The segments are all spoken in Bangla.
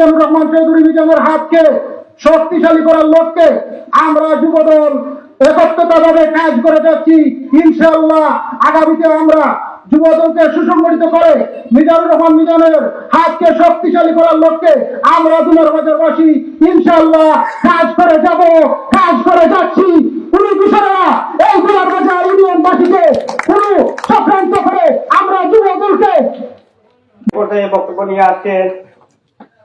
মিজানুর রহমান চৌধুরী মিজানের হাতকে শক্তিশালী করার লক্ষ্যে আমরা যুবদল একত্রতাভাবে কাজ করে যাচ্ছি। ইনশাআল্লাহ আগামীতে আমরা যুবদলকে সুসংগঠিত করে মিজানুর রহমান মিজানের হাতকে শক্তিশালী করার লক্ষ্যে আমরা দুলার বাজারবাসী ইনশাআল্লাহ কাজ করে যাব, কাজ করে যাচ্ছি। কোন বিষয়রা এই দুলার বাজার ইউনিয়নবাসীকে কোন চক্রান্ত করে আমরা যুবদলকে বক্তব্য নিয়ে আসছেন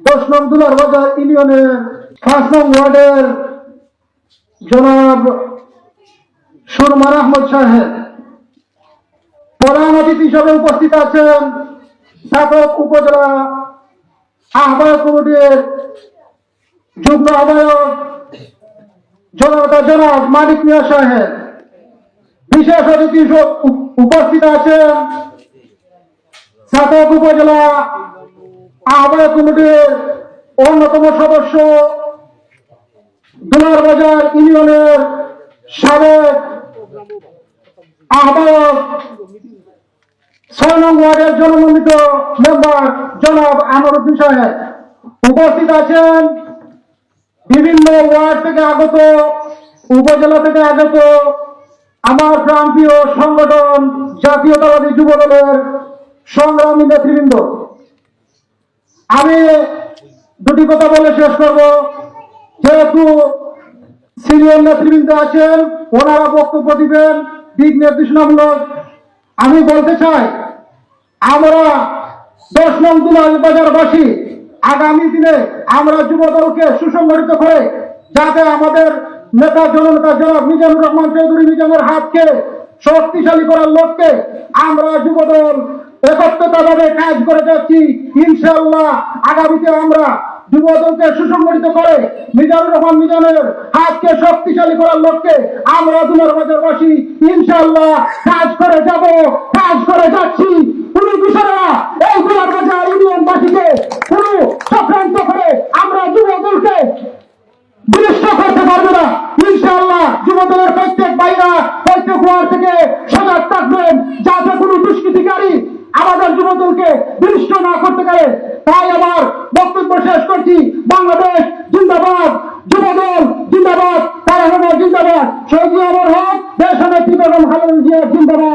দশ নং দুলার বাজার ইউনিয়নের পাঁচ নং ওয়ার্ডের জনাব সুরমান আহমদ সাহেব। প্রধান অতিথি হিসেবে উপস্থিত আছেন স্থাপক উপজেলা আহ্বায়ক কমিটির যুগ্ম আহ্বায়ক জনতা জনাব মানিক মিয়া সাহেব। বিশেষ অতিথি উপস্থিত আছেন স্থাপক উপজেলা আহ্বায়ক কমিটির অন্যতম সদস্য দুলার বাজার ইউনিয়নের সাবেক আহ্বায়ক ছয় নং ওয়ার্ডের জনমন্ডিত মেম্বার জনাব আনোয়ারুদ্দিন সাহেব। উপস্থিত আছেন বিভিন্ন ওয়ার্ড থেকে আগত, উপজেলা থেকে আগত আমার প্রান্তীয় সংগঠন জাতীয়তাবাদী যুব দলের সংগ্রামী নেতৃবৃন্দ। আমি দুটি কথা বলে শেষ করব। যেহেতু সিনিয়র নেতৃবৃন্দ আছেন, ওনারা বক্তব্য দিবেন, দিক নির্দেশনামূলক। আমি বলতে চাই, আমরা দশ নং দুলাল বাজারবাসী, আগামী দিনে আমরা যুবদলকে সুসংগঠিত করে যাতে আমাদের নেতা জননেতা জনাব মিজানুর রহমান চৌধুরী মিজানের হাতকে শক্তিশালী করার লক্ষ্যে আমরা যুব দল একত্রতাভাবে কাজ করে যাচ্ছি। ইনশাল্লাহ আগামীতে আমরা যুবদলকে সুসংগঠিত করে মিজানুর রহমান মিজানের হাতকে শক্তিশালী করার লক্ষ্যে আমরা দুলার বাজারবাসী ইনশাল্লাহ কাজ করে যাব, কাজ করে যাচ্ছি কোন বিষয়রা এই দুলার বাজার ইউনিয়নবাসীকে কোন চক্রান্ত করে আমরা যুবদলকে বিনষ্ট করতে পারবে না ইনশাআল্লাহ যুবদলের প্রত্যেক বাইরা প্রত্যেক ওয়ার্ড থেকে সজাগ থাকবেন যাতে কোনো দুষ্কৃতিকারী আমাদের যুবদলকে বিনষ্ট না করতে পারে তাই আমার বক্তব্য শেষ করছি। বাংলাদেশ জিন্দাবাদ, যুবদল জিন্দাবাদ তারা জিন্দাবাদ। সৌদি আমার হক দেশ বেগম খালেদা জিয়া জিন্দাবাদ।